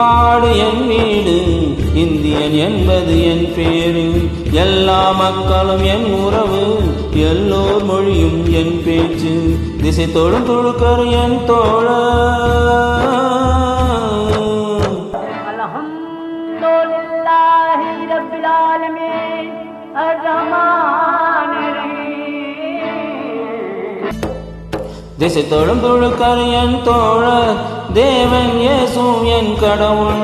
நாடு என் வீடு இந்தியன் என்பது என் பேரு. எல்லா மக்களும் என் உறவு எல்லோர் மொழியும் என் பேச்சு. திசை தொழும் தொழுக்கரு என் தோழ திசை தொழும் துழுக்கர் என் தோழ தேவன் இயேசு என் கடவுள்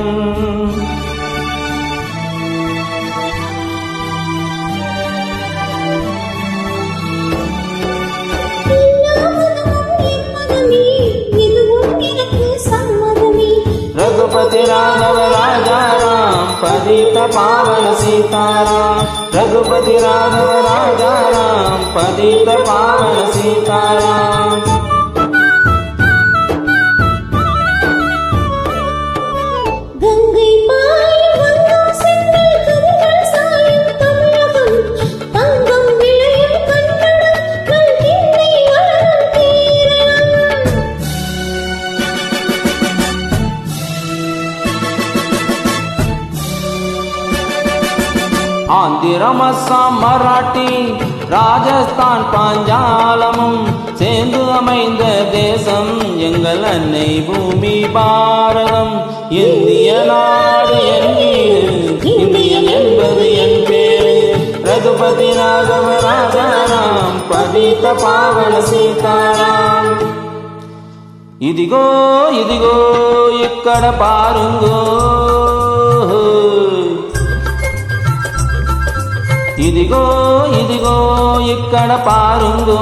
रघुपति राघव राजा राम पतित पावन सीताराम रघुपति राघव राजा राम पतित पावन सीताराम ஆந்திரம் அஸ்ஸாம் மராட்டி ராஜஸ்தான் பாஞ்சாலமும் சேர்ந்து அமைந்த தேசம் எங்கள் அன்னை பூமி பாரதம் இந்திய நாடு என் வீடு இந்தியன் என்பது என் பேரு ரகுபதி ராகவ ராஜாராம் பதித்த பாவன சீதாராம் ఇదిగో ఇదిగో ఇక్కడ పారుంగో ఇదిగో ఇదిగో ఇక్కడ పారుంగో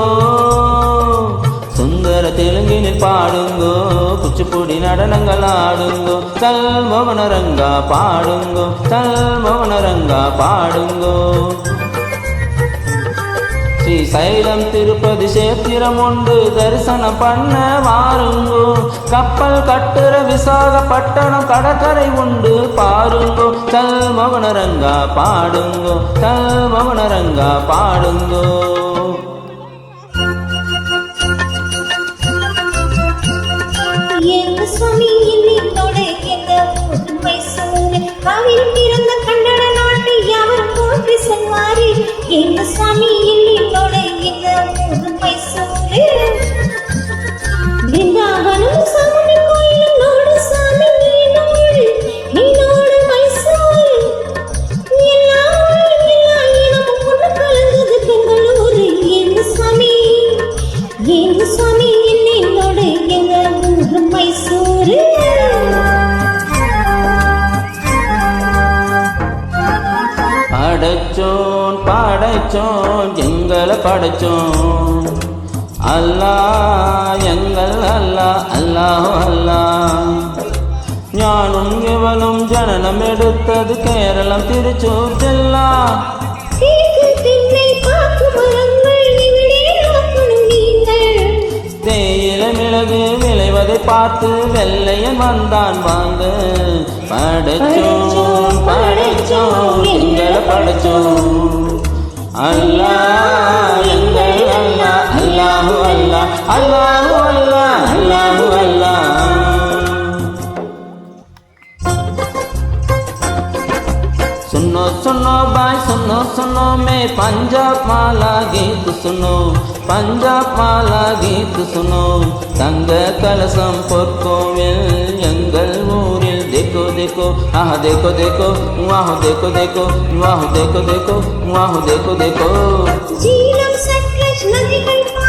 சுந்தர தெலுங்கினில் பாடுங்கோ குச்சிப்புடி நடனங்கள் ஆடுங்கோ சல் மோகனரங்கா பாடுங்கோ சல் மோகனரங்கா பாடுங்கோ ஸ்ரீசைலம் திருப்பதி சேத்திரம் உண்டு தரிசனம் பண்ண வாருங்கோ. கப்பல் கட்டுற விசாகப்பட்டணம் கடற்கரை உண்டு பாருங்கோ. சல் மோகனரங்கா பாடுங்கோ சல் மோகனரங்கா பாடுங்கோ. எங்க சுவாமி இன்னித்தோட எங்க ஊர் மைசூரு பிறந்த கண் பிசன் மாறி எங்க சாமி இல்லை தொடங்கின முதுமை சொல்லு பிருந்தாவனம் படைச்சோன் படைச்சோன் எங்களை படைச்சோன். அல்லாஹ் எங்கள் அல்லாஹ் அல்லாஹ் அல்லாஹ். ஞானும் இவளும் ஜனனம் எடுத்தது கேரளம் திருச்சூர் நீங்கள். தேயில மிளகு விளைவதை பார்த்து வெள்ளையன் வந்தான் வாங்க படைச்சோம் படைச்சோம் எங்களை படைச்சோம். அல்லா எங்கள் அல்லா அல்லாஹு அல்லா அல்லாஹு அல்லா அல்லாஹு அல்லா सुनो सुनो भाई सुनो सुनो मैं पंजाब माला गीत सुनो பஞ்சாப் மாலா கீத்து சுனோ தங்க கலசம் பொற்கோவில் எங்கள் देखो आह देखो देखो वाह देखो देखो वाह देखो देखो हो देखो देखो। जीवं हो देखो देखो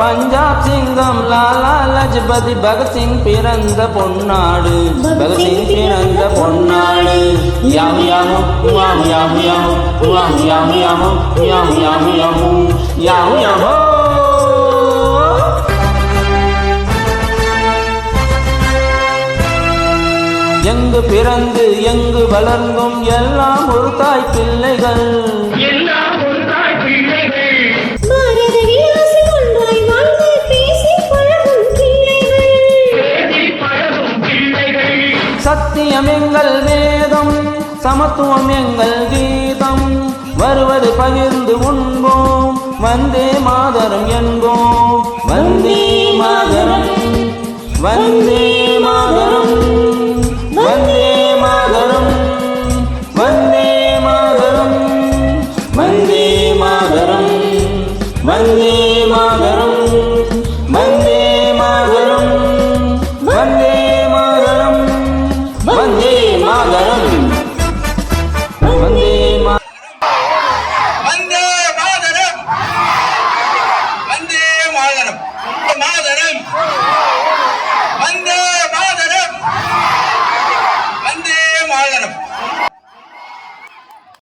पंजाब சிங்கம் லாலா லஜபதி பகத்சிங் பிறந்த பொன்னாடு. பகத்சிங் பிறந்த பொன்னாடு. யாம் யாமோ யாம் யாம் யாமோ யாம் யாம் யாமோ யாம் யாம் யாமோ யாம் யாமோ எங்கு பிறந்து எங்கு வளர்ந்தும் எல்லாம் ஒரு தாய் பிள்ளைகள். சமத்துவம் எங்கள் கீதம். வருவது பகிர்ந்து உண்போம். வந்தே மாதரம் என்போம் வந்தே மாதரம். வந்தே மாதரம்.